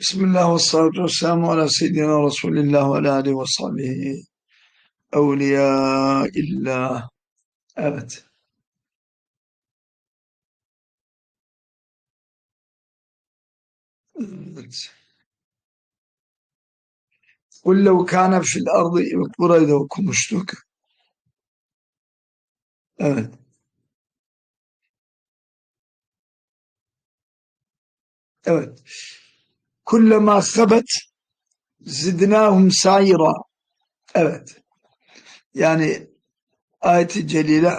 Bismillah ve salatu ve selamu ala seyyidina Resulillah ve ala alihi ve sahbihi evliya illah. Evet. Evet. Kul lev kâne fil ardı burayı da okumuştuk. Evet. Evet. Kullema sabet zidnahum sayra. Evet. Yani ayet-i celile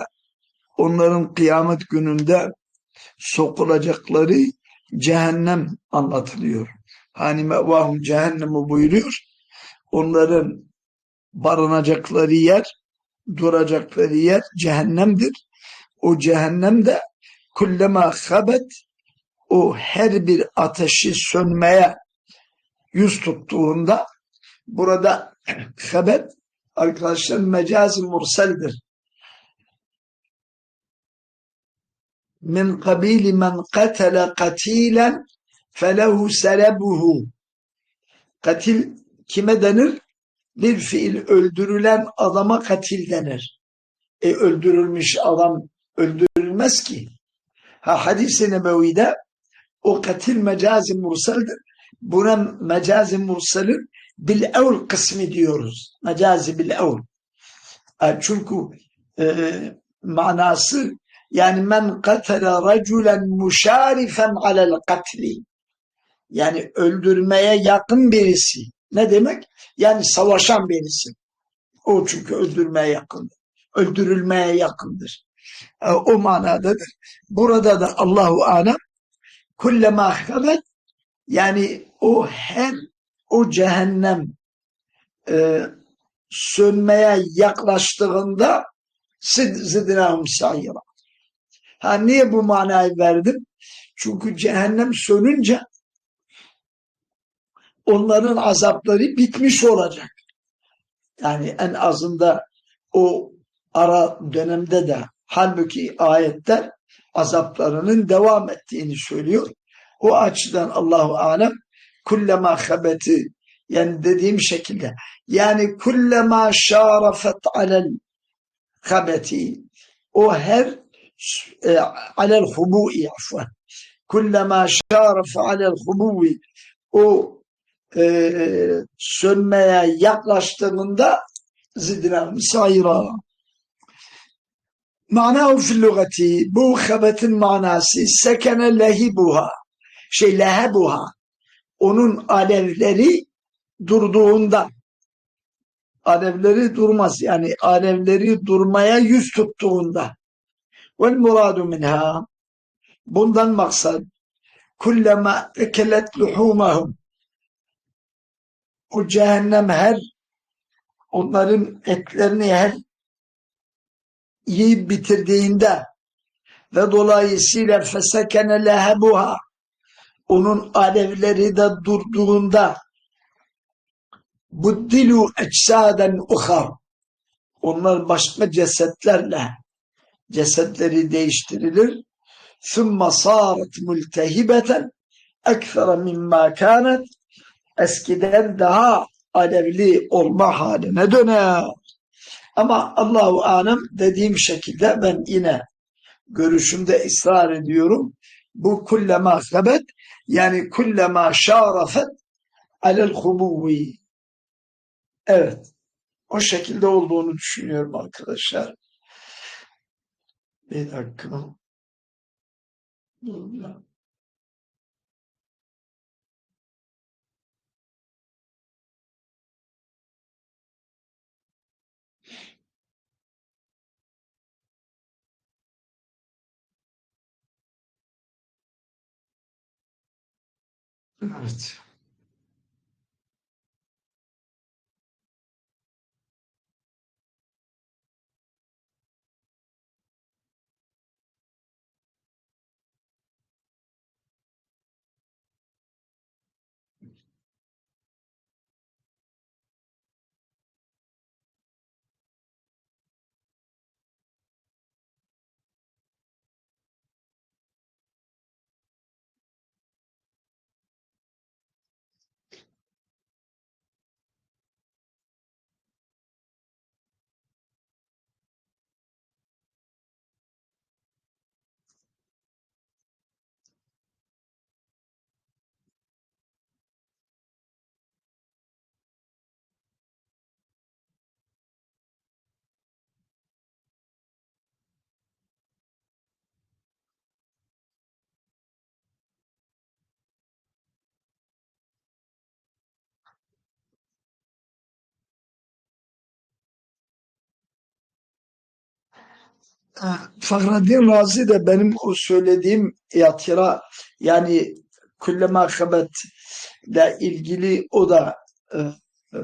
onların kıyamet gününde sokulacakları cehennem anlatılıyor. Hani mevahum cehennemi buyuruyor. Onların barınacakları yer, duracakları yer cehennemdir. O cehennem de kullema habet o her bir ateşi sönmeye yüz tuttuğunda burada habet arkadaşlar mecazi murseldir. Min kabili men katele katilen felehu selebuhu. Katil kime denir? Bir fiil öldürülen adama katil denir. E öldürülmüş adam öldürülmez ki. Ha hadis-i nebevide o katil mecazi murseldir. Buna mecazi murselin bil evl kısmı diyoruz. Mecazi bil evl. Çünkü e, manası yani men katele raculen muşarifen alel katli. Yani öldürmeye yakın birisi. Ne demek? Yani savaşan birisi. O çünkü öldürmeye yakındır. Öldürülmeye yakındır. E, o manadadır. Burada da Allahu alem kullema habet yani o her o cehennem e, sönmeye yaklaştığında zidnahum sayra. Ha niye bu manayı verdim? Çünkü cehennem sönünce onların azapları bitmiş olacak. Yani en azında o ara dönemde de halbuki ayetler azaplarının devam ettiğini söylüyor. O açıdan Allahu alem kullema habeti yani dediğim şekilde yani kullema şarafet alel habeti o her e, alel hubu'i afwan kullema şarafe alel hubu'i o e, sönmeye yaklaştığında zidna sayra Manahu fil lugati bu habetin manası sekene lehibuha şey lehebuha onun alevleri durduğunda alevleri durmaz yani alevleri durmaya yüz tuttuğunda. Vel muradu minha bundan maksat kullema ekelet luhumahum. O cehennem her onların etlerini her yiyip bitirdiğinde ve dolayısıyla fesekene lehebuha onun alevleri de durduğunda buddilu ecsaden uhar onlar başka cesetlerle cesetleri değiştirilir. thumma sarat multehibeten ekfere mimma kanet eskiden daha alevli olma haline döner. Ama Allahu alem dediğim şekilde ben yine görüşümde ısrar ediyorum. Bu kullema sebet yani kullema şarafet alel hubuvi. Evet. O şekilde olduğunu düşünüyorum arkadaşlar. Bir dakika. Evet. Fahreddin Razi de benim o söylediğim yatıra yani kullema habet ile ilgili o da e, e,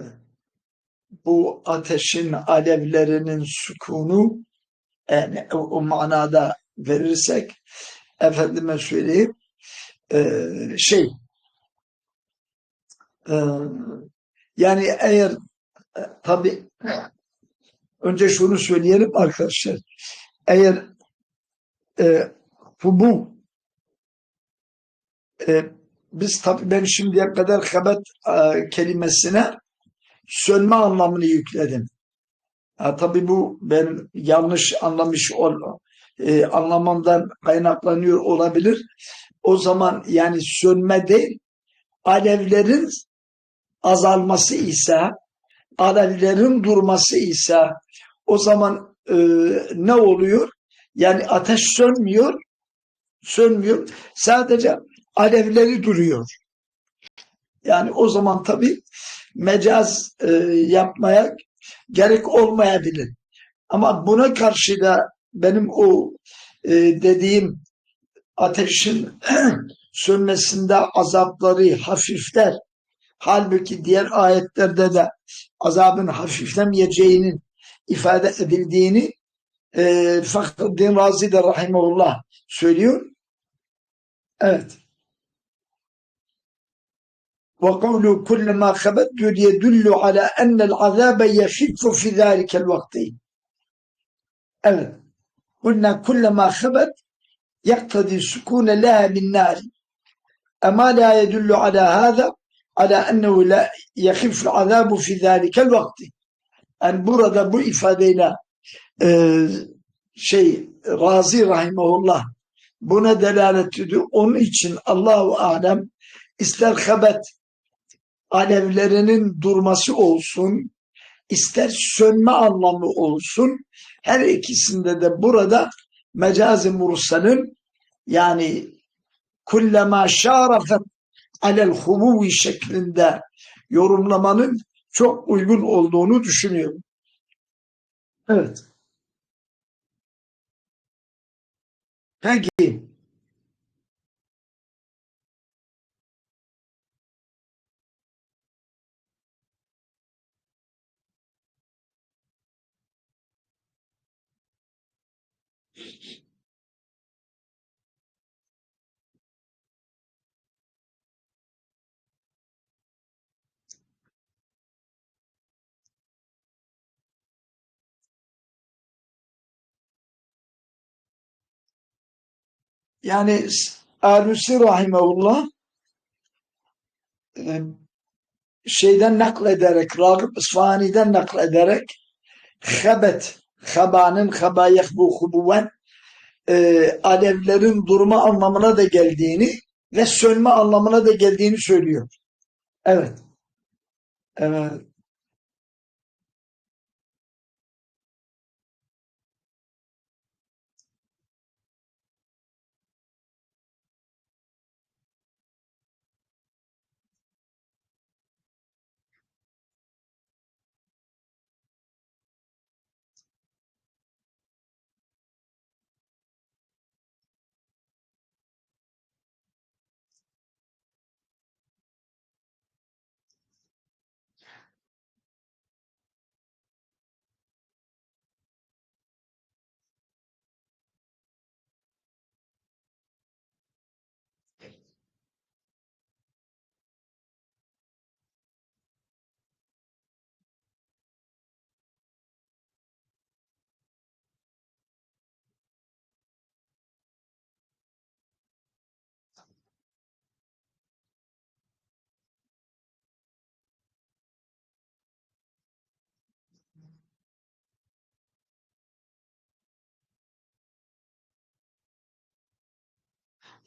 bu ateşin alevlerinin sükunu yani o, manada verirsek efendime söyleyeyim e, şey yani eğer tabi önce şunu söyleyelim arkadaşlar eğer e, bu, e, biz tabi ben şimdiye kadar habet e, kelimesine sönme anlamını yükledim. Ha, tabii bu ben yanlış anlamış ol, e, anlamamdan kaynaklanıyor olabilir. O zaman yani sönme değil, alevlerin azalması ise, alevlerin durması ise o zaman e, ne oluyor? Yani ateş sönmüyor, sönmüyor. Sadece alevleri duruyor. Yani o zaman tabii mecaz e, yapmaya gerek olmayabilir. Ama buna karşı da benim o e, dediğim ateşin sönmesinde azapları hafifler. Halbuki diğer ayetlerde de azabın hafiflemeyeceğinin ifade edildiğini e, Fahruddin Razi de rahimullah söylüyor. Evet. وقوله كلما خبت يدل على أن العذاب يخف في ذلك الوقت أبدا قلنا كلما خبت يقتضي السكون لها من نار أما لا يدل على هذا على أنه لا يخف العذاب في ذلك الوقت Yani burada bu ifadeyle e, şey Razi Rahimahullah buna delalet ediyor. Onun için Allahu Alem ister hebet alevlerinin durması olsun, ister sönme anlamı olsun, her ikisinde de burada mecazi mursalın yani kullema şarafet alel humuvi şeklinde yorumlamanın çok uygun olduğunu düşünüyorum. Evet. Peki. Yani Alusi Rahimullah e, şeyden naklederek, Ragıp İsfahani'den naklederek habet, habanın habayek bu hubuven e, alevlerin durma anlamına da geldiğini ve sönme anlamına da geldiğini söylüyor. Evet. Evet.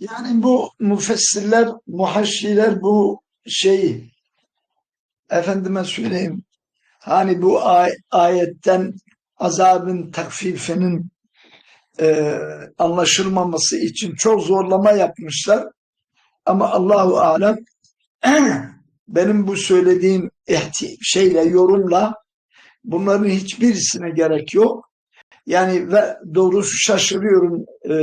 Yani bu müfessirler, muhaşşiler bu şeyi efendime söyleyeyim hani bu ay ayetten azabın takfifinin e, anlaşılmaması için çok zorlama yapmışlar. Ama Allahu alem benim bu söylediğim şeyle yorumla bunların hiçbirisine gerek yok. Yani ve doğrusu şaşırıyorum. E,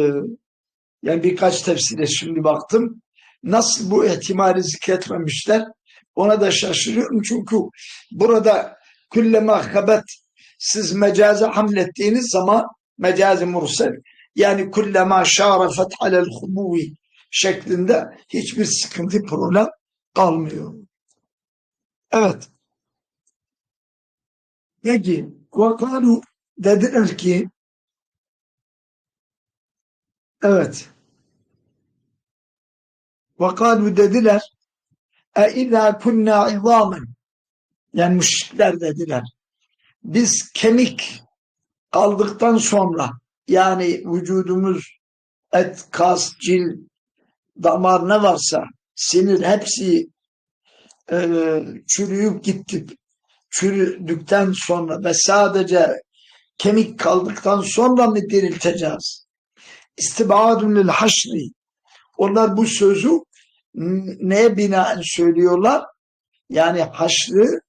yani birkaç tefsire şimdi baktım. Nasıl bu ihtimali zikretmemişler? Ona da şaşırıyorum çünkü burada kullema habet siz mecaze hamlettiğiniz zaman mecazi mursel yani kullema şarafet alel hubuvi şeklinde hiçbir sıkıntı problem kalmıyor. Evet. Peki vakalu dediler ki evet vakalu dediler e izâ kunnâ yani müşrikler dediler biz kemik kaldıktan sonra yani vücudumuz et, kas, cil, damar ne varsa sinir hepsi e, çürüyüp gitti. Çürüdükten sonra ve sadece kemik kaldıktan sonra mı dirilteceğiz? İstibadun lil haşri. Onlar bu sözü neye binaen söylüyorlar? Yani haşrı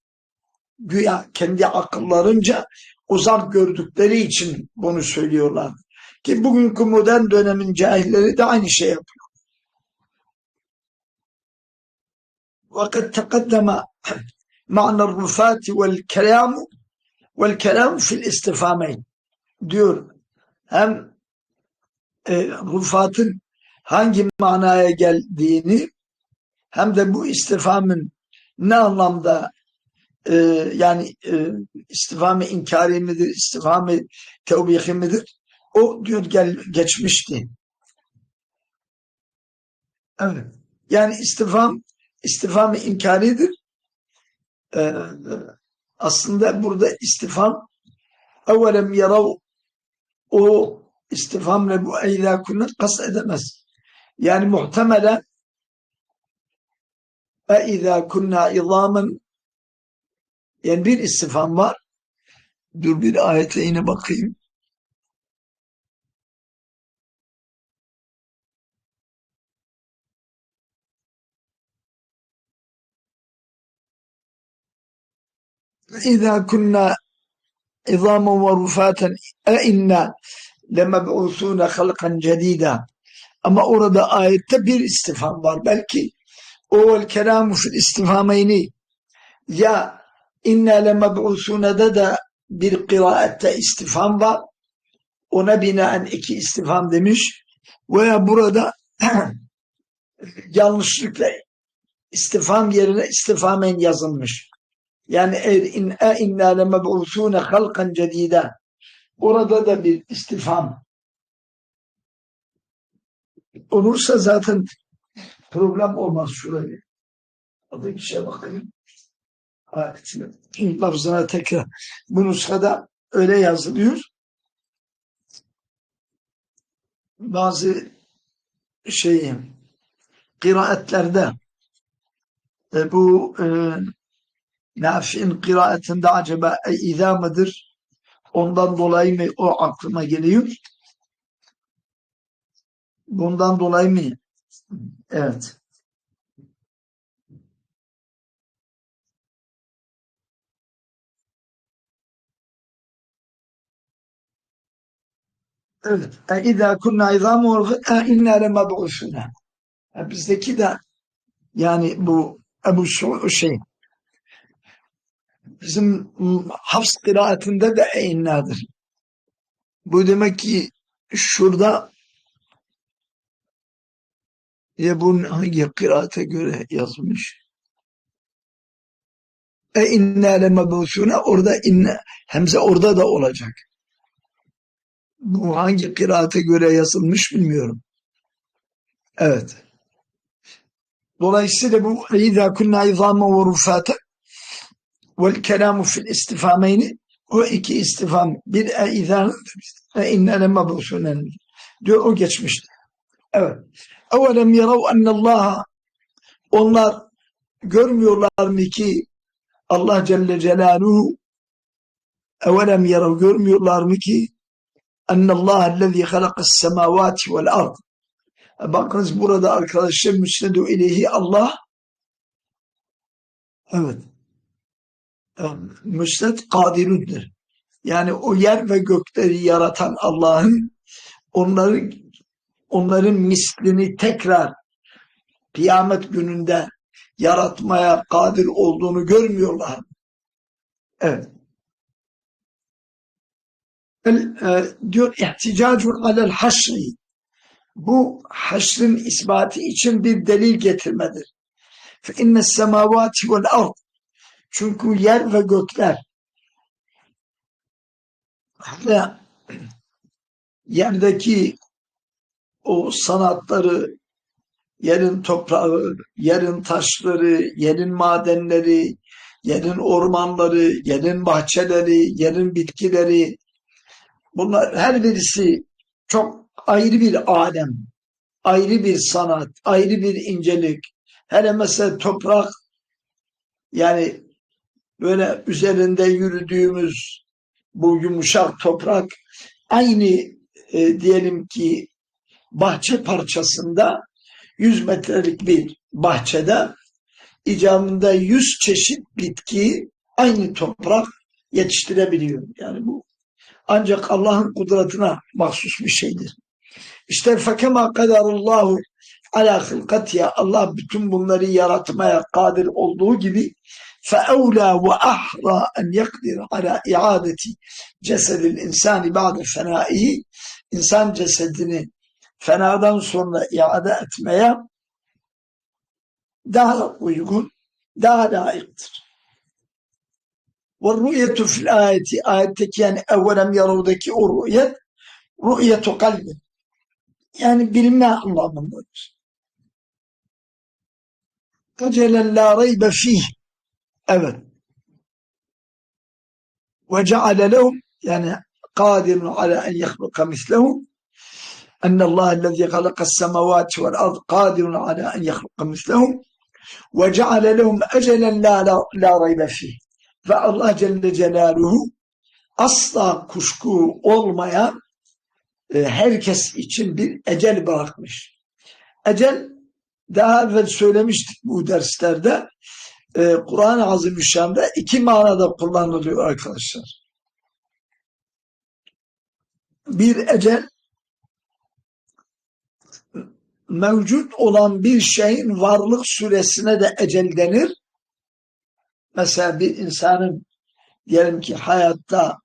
güya kendi akıllarınca uzak gördükleri için bunu söylüyorlar. Ki bugünkü modern dönemin cahilleri de aynı şey yapıyor. وقد تقدم معنى الرفات والكلام والكلام في الاستفهامين diyor hem e, rufatın hangi manaya geldiğini hem de bu istifamın ne anlamda e, yani e, istifamı inkari midir, istifamı tevbihi midir? O diyor gel, geçmişti. Evet. Yani istifam istifam inkaridir. Ee, aslında burada istifam evvelem yarav o istifamla bu eylâ kunnet kast edemez. Yani muhtemelen ve izâ kunnâ izâmen yani bir istifam var. Dur bir ayetle yine bakayım. İzâ kunnâ izâmen ve rufâten e inna lemeb'usûne halkan cedîdâ ama orada ayette bir istifam var. Belki o vel kelamu fil istifameyni ya inna lemeb'usûne'de de bir kıraette istifam var. Ona binaen iki istifam demiş. Veya burada yanlışlıkla istifam yerine istifamen yazılmış. Yani eğer in e inna lemeb'usûne halkan cedîdâ Orada da bir istifam olursa zaten problem olmaz şurayı. Adı şey bakayım. Ayetine, lafzına tekrar. Bu nuskada öyle yazılıyor. Bazı şey kıraatlerde e, bu e, Nafi'in kıraatinde acaba e, izâ mıdır? Ondan dolayı mı o aklıma geliyor? Bundan dolayı mı? Evet. Evet. E İzâ kunnâ izâ morgı e, innâ lemeb'ûsûnâ. E, bizdeki de yani bu Ebu Su şey bizim Hafs kıraatinde de e, innadır. Bu demek ki şurada ya bunun hangi kıraate göre yazmış? E inna lemebusune orada inne hemze orada da olacak. Bu hangi kıraate göre yazılmış bilmiyorum. Evet. Dolayısıyla bu اِذَا كُنَّا اِذَامًا وَرُفَاتًا vel kelamu fil istifameyni o iki istifam bir e izan e inne lemabsunen diyor o geçmişti. Evet. Evelem yarav ennallaha onlar görmüyorlar mı ki Allah Celle Celaluhu evelem yarav görmüyorlar mı ki ennallaha ellezî halakas semâvâti vel ard. Bakınız burada arkadaşlar müsnedu ileyhi Allah. Evet. Müsnet kadirundur. yani o yer ve gökleri yaratan Allah'ın onları onların mislini tekrar kıyamet gününde yaratmaya kadir olduğunu görmüyorlar. Evet. El, e, diyor ihticacun alel haşri. Bu haşrın ispatı için bir delil getirmedir. Fe inne semavati vel ard. Çünkü yer ve gökler ve yerdeki o sanatları, yerin toprağı, yerin taşları, yerin madenleri, yerin ormanları, yerin bahçeleri, yerin bitkileri, bunlar her birisi çok ayrı bir alem, ayrı bir sanat, ayrı bir incelik. Hele mesela toprak, yani böyle üzerinde yürüdüğümüz bu yumuşak toprak aynı e, diyelim ki bahçe parçasında 100 metrelik bir bahçede icamında 100 çeşit bitkiyi aynı toprak yetiştirebiliyor. Yani bu ancak Allah'ın kudretine mahsus bir şeydir. İşte fekema kadarullahu ala hılkatiye Allah bütün bunları yaratmaya kadir olduğu gibi feevla ve ahra en yakdir ala iadeti cesedil insani ba'de fenaihi insan cesedini fenadan sonra iade etmeye daha uygun, daha layıktır. Ve rü'yetü fil ayeti, ayetteki yani evvelem yarudaki o rü'yet, rü'yetu kalbi. Yani bilme anlamındadır. Kacelen la reybe fih. Evet. Ve ceale lehum, yani kadirun ala en yehluka mislehum, أن الله الذي خلق السماوات والأرض قادر على أن يخلق مثلهم وجعل لهم أجلا لا, لا, لا ريب فيه ve Allah Celle Celaluhu asla kuşku olmayan e, herkes için bir ecel bırakmış. Ecel daha evvel söylemiştik bu derslerde e, Kur'an-ı Azimüşşan'da iki manada kullanılıyor arkadaşlar. Bir ecel mevcut olan bir şeyin varlık süresine de ecel denir. Mesela bir insanın diyelim ki hayatta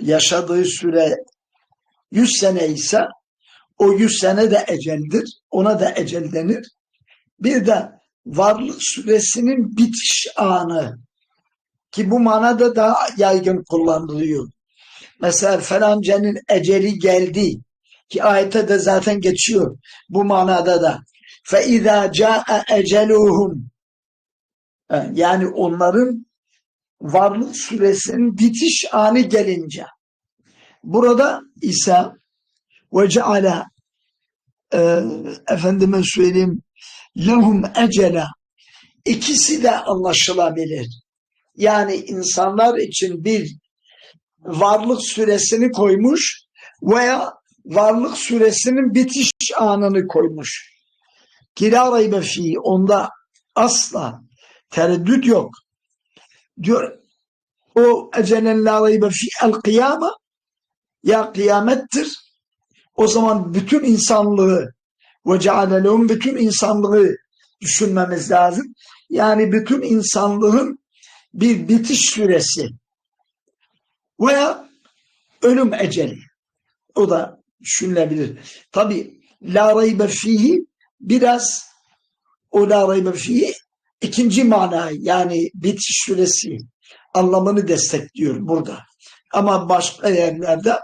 yaşadığı süre 100 sene ise o 100 sene de eceldir. Ona da ecel denir. Bir de varlık süresinin bitiş anı ki bu manada daha yaygın kullanılıyor. Mesela falancanın eceli geldi ki ayette de zaten geçiyor bu manada da. فَاِذَا جَاءَ اَجَلُهُمْ Yani onların varlık süresinin bitiş anı gelince. Burada ise ve ceale e, efendime söyleyeyim lehum ecele ikisi de anlaşılabilir. Yani insanlar için bir varlık süresini koymuş veya varlık süresinin bitiş anını koymuş. Kila raybe onda asla tereddüt yok. Diyor o ecelen la raybe fi el kıyama ya kıyamettir. O zaman bütün insanlığı ve cealelehum bütün insanlığı düşünmemiz lazım. Yani bütün insanlığın bir bitiş süresi veya ölüm eceli. O da düşünülebilir. Tabi la raybe fihi biraz o la raybe fihi ikinci manayı yani bitiş süresi anlamını destekliyor burada. Ama başka yerlerde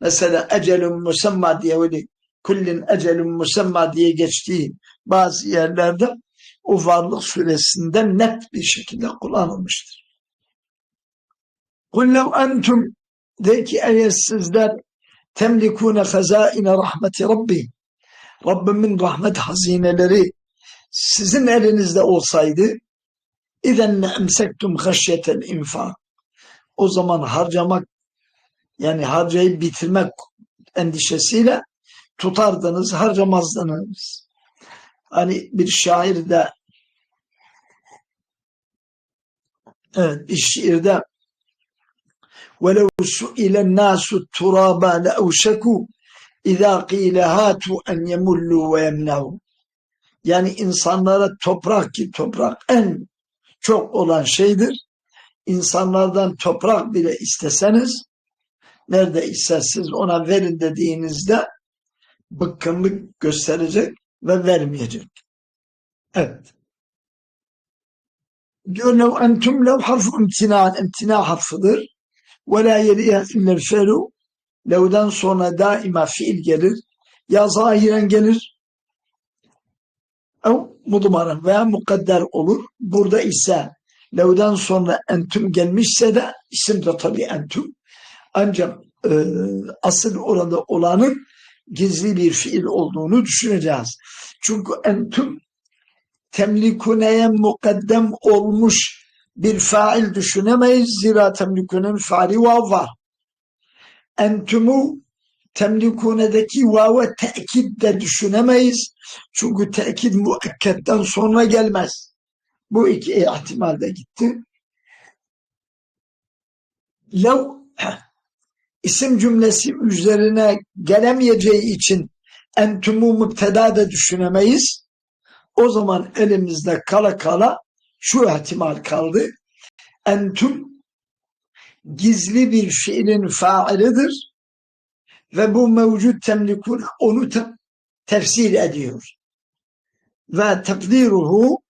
mesela ecelun musamma diye öyle kullin ecelun musamma diye geçtiği bazı yerlerde o varlık süresinden net bir şekilde kullanılmıştır. Kullev entum de ki eğer sizler temlikune hazaine rahmeti Rabbi Rabbimin rahmet hazineleri sizin elinizde olsaydı İzen emsektum haşyetel infak o zaman harcamak yani harcayıp bitirmek endişesiyle tutardınız, harcamazdınız. Hani bir şair de evet bir şiirde وَلَوْ سُئِلَ النَّاسُ التُّرَابَ لَأَوْشَكُوا اِذَا قِيلَ هَاتُوا اَنْ يَمُلُّوا وَيَمْنَعُوا Yani insanlara toprak ki toprak en çok olan şeydir. İnsanlardan toprak bile isteseniz nerede ise siz ona verin dediğinizde bıkkınlık gösterecek ve vermeyecek. Evet. Diyor lev entum lev harfu imtina, imtina harfıdır. Ve la yeliha illel fe'lu. Lev'den sonra daima fiil gelir. Ya zahiren gelir. Ev mudmaran veya mukadder olur. Burada ise lev'den sonra entüm gelmişse de isim de tabi entüm. Ancak e, asıl orada olanın gizli bir fiil olduğunu düşüneceğiz. Çünkü entüm temlikuneye mukaddem olmuş bir fail düşünemeyiz. Zira temlikunenin faali vav var. Entümü temlikunedeki vav'e tekit de düşünemeyiz. Çünkü tekit muakketten sonra gelmez. Bu iki ihtimal de gitti. Lev isim cümlesi üzerine gelemeyeceği için entümü müpteda da düşünemeyiz. O zaman elimizde kala kala şu ihtimal kaldı. Entüm gizli bir fiilin failidir ve bu mevcut temlikun onu te tefsir ediyor. Ve takdiruhu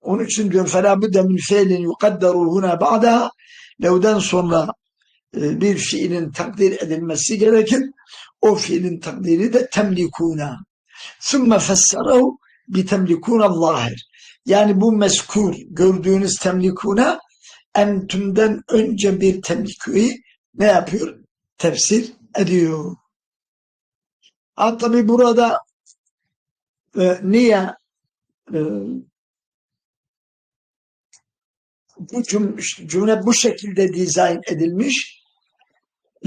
onun için diyor فَلَا بُدَّ مِنْ فَيْلٍ يُقَدَّرُ هُنَا بَعْدَهَا Lev'den sonra e, bir fiilin takdir edilmesi gerekir. O fiilin takdiri de temlikuna. ثُمَّ فَسَّرَهُ بِتَمْلِكُونَ zahir. yani bu meskur gördüğünüz temlikuna entümden önce bir temlikuyu ne yapıyor? Tefsir ediyor. Ha tabi burada e, niye e, bu cümle bu şekilde dizayn edilmiş?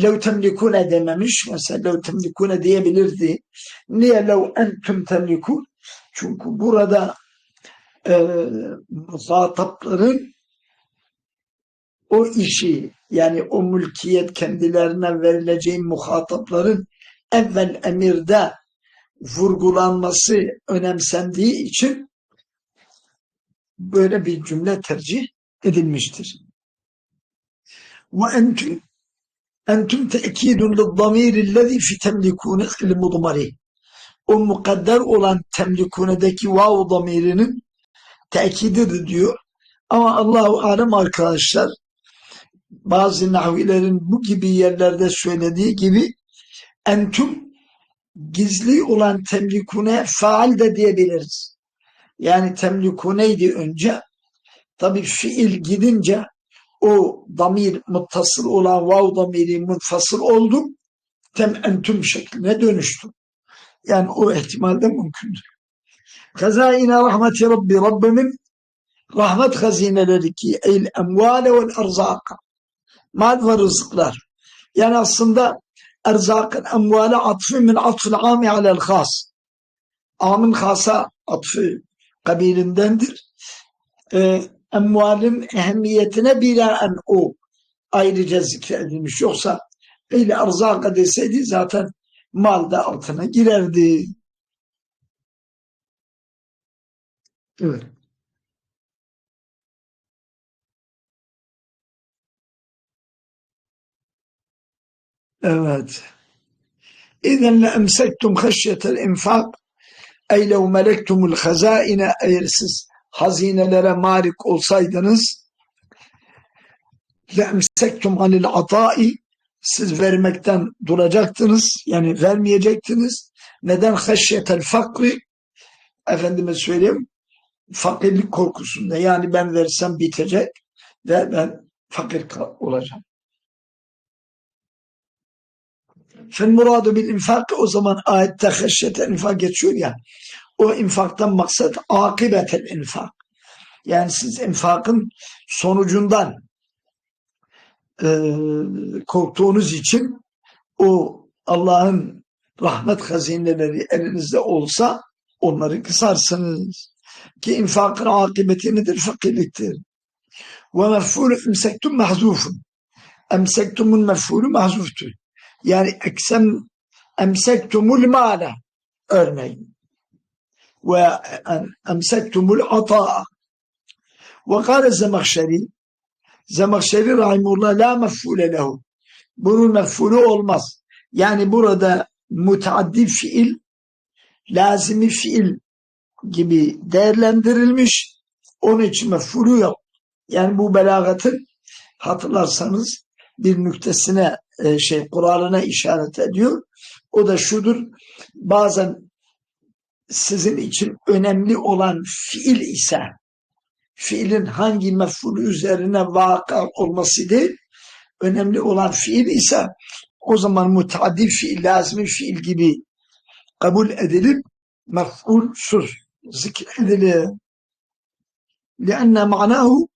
lev temlikune dememiş. Mesela lev temlikune diyebilirdi. Niye lev entüm temlikun? Çünkü burada e, muhatapların o işi yani o mülkiyet kendilerine verilecek muhatapların evvel emirde vurgulanması önemsendiği için böyle bir cümle tercih edilmiştir. Ve entüm entüm te'kidun lid-damiri lezî fi il-mudmari o mukadder olan temlikunedeki vav damirinin tekididir diyor. Ama Allahu alem arkadaşlar bazı nahvilerin bu gibi yerlerde söylediği gibi entüm gizli olan temlikune faal de diyebiliriz. Yani temlikuneydi önce. Tabi fiil gidince o damir muttasıl olan vav damiri munfasıl oldu. Tem entüm şekline dönüştü. Yani o ihtimal de mümkündür. Hazaine rahmeti Rabbi Rabbimin rahmet hazineleri ki el emvale vel erzaka mal ve rızıklar. Yani aslında erzakın emvale atfı min atfıl ami alel khas. Amın hasa atfı kabilindendir. Ee, emvalin ehemmiyetine binaen o ayrıca zikredilmiş. Yoksa öyle erzaka deseydi zaten mal da altına girerdi. Evet. Evet. Le emsektum haşyetel infak ey lev melektumul hazaine eğer siz hazinelere malik olsaydınız emsektum anil atai siz vermekten duracaktınız. Yani vermeyecektiniz. Neden? Haşyetel fakri efendime söyleyeyim fakirlik korkusunda. Yani ben versem bitecek ve ben fakir olacağım. Fen muradu bil infak o zaman ayette haşyetel infak geçiyor ya. O infaktan maksat akibetel infak. Yani siz infakın sonucundan e, korktuğunuz için o Allah'ın rahmet hazineleri elinizde olsa onları kısarsınız. Ki infakın akıbeti nedir? Fakirliktir. Ve mef'ulü imsektum mahzufun. emsektumul mef'ulü mahzuftur. Yani eksem emsektumul mâle örneğin. Ve emsektumul ata'a. Ve kâle Zemahşeri Zemahşeri rahimullah la mef'ule lehu. Bunun mef'ulü olmaz. Yani burada mutaaddi fiil lazimi fiil gibi değerlendirilmiş. Onun için mef'ulü yok. Yani bu belagatın hatırlarsanız bir nüktesine e, şey kuralına işaret ediyor. O da şudur. Bazen sizin için önemli olan fiil ise fiilin hangi mef'ulü üzerine vaka olması değil, önemli olan fiil ise o zaman mutaddi fiil, lazmi fiil gibi kabul edilip mef'ulsuz zikredilir. لأن معناه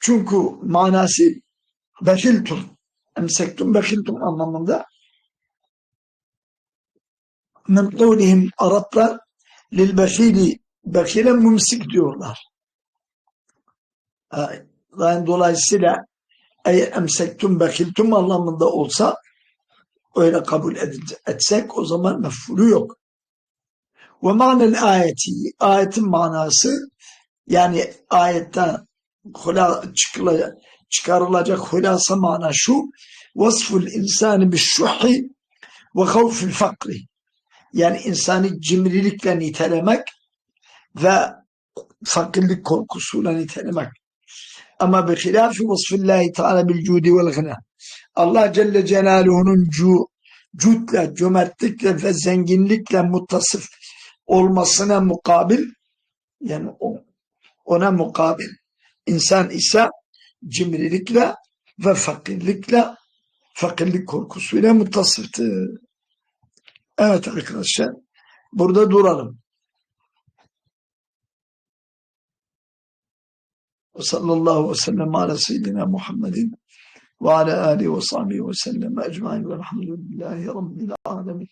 çünkü manası bekiltum, emsektum bekiltum anlamında min kavlihim Araplar lil bekili bekile mumsik diyorlar. Yani dolayısıyla eğer emsektum bekiltum anlamında olsa öyle kabul etsek o zaman mefhulü yok. Ve manel ayeti, ayetin manası yani ayetten çıkarılacak hulasa mana şu vasful insani bir şuhi ve havfil fakri yani insanı cimrilikle nitelemek ve fakirlik korkusuyla nitelemek. Ama bi hilafi vasfillahi teala bil cudi vel gına. Allah Celle Celaluhu'nun cu, cudle, cömertlikle ve zenginlikle muttasıf olmasına mukabil yani ona mukabil insan ise cimrilikle ve fakirlikle fakirlik korkusuyla muttasıftır. Evet arkadaşlar burada duralım. Ve sallallahu ve sellem ala seyyidina Muhammedin ve ala alihi ve sahbihi ve sellem ecmain velhamdülillahi rabbil alemin.